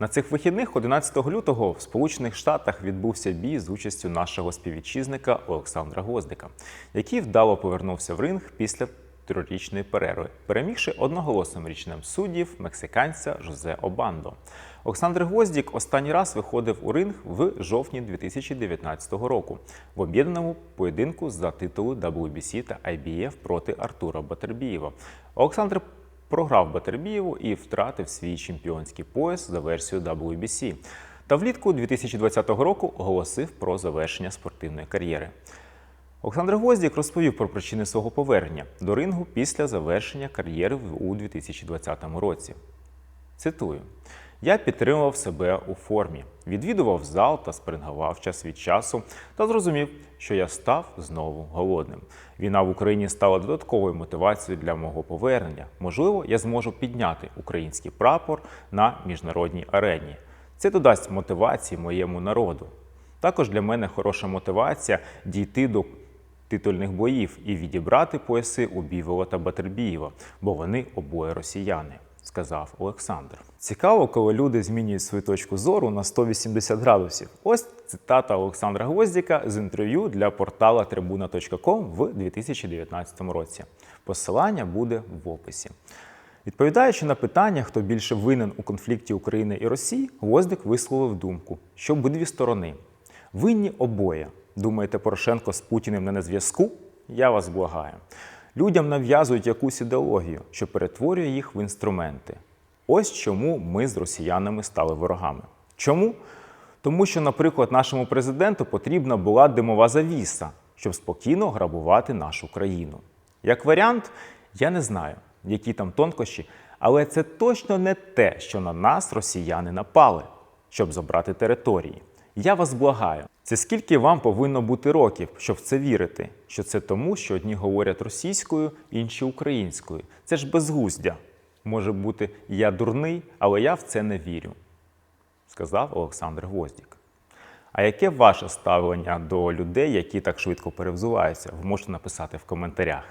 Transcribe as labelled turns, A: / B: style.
A: На цих вихідних 11 лютого в Сполучених Штатах відбувся бій з участю нашого співвітчизника Олександра Гвоздика, який вдало повернувся в ринг після трирічної перерви, перемігши одноголосним річним суддів мексиканця Жозе Обандо. Олександр Гвоздік останній раз виходив у ринг в жовтні 2019 року в об'єднаному поєдинку за титулу WBC та IBF проти Артура Батербієва. Олександр програв Батербієву і втратив свій чемпіонський пояс за версією WBC. Та влітку 2020 року оголосив про завершення спортивної кар'єри. Олександр Гвоздік розповів про причини свого повернення до рингу після завершення кар'єри у 2020 році. Цитую: я підтримував себе у формі, відвідував зал та спрингував час від часу та зрозумів, що я став знову голодним. Війна в Україні стала додатковою мотивацією для мого повернення. Можливо, я зможу підняти український прапор на міжнародній арені. Це додасть мотивації моєму народу. Також для мене хороша мотивація дійти до титульних боїв і відібрати пояси у Бівола та Батербієва, бо вони обоє росіяни, сказав Олександр. Цікаво, коли люди змінюють свою точку зору на 180 градусів. Ось цитата Олександра Гвоздіка з інтерв'ю для портала Tribuna.com в 2019 році. Посилання буде в описі. Відповідаючи на питання, хто більше винен у конфлікті України і Росії, Гвоздик висловив думку, що обидві сторони винні обоє. Думаєте, Порошенко з Путіним не на зв'язку? Я вас благаю. Людям нав'язують якусь ідеологію, що перетворює їх в інструменти. Ось чому ми з росіянами стали ворогами. Чому? Тому що, наприклад, нашому президенту потрібна була димова завіса, щоб спокійно грабувати нашу країну. Як варіант, я не знаю, які там тонкощі, але це точно не те, що на нас росіяни напали, щоб забрати території. Я вас благаю. Це скільки вам повинно бути років, щоб в це вірити? Що це тому, що одні говорять російською, інші українською. Це ж безглуздя. Може бути, я дурний, але я в це не вірю, сказав Олександр Гвоздік. А яке ваше ставлення до людей, які так швидко перевзуваються? Ви можете написати в коментарях.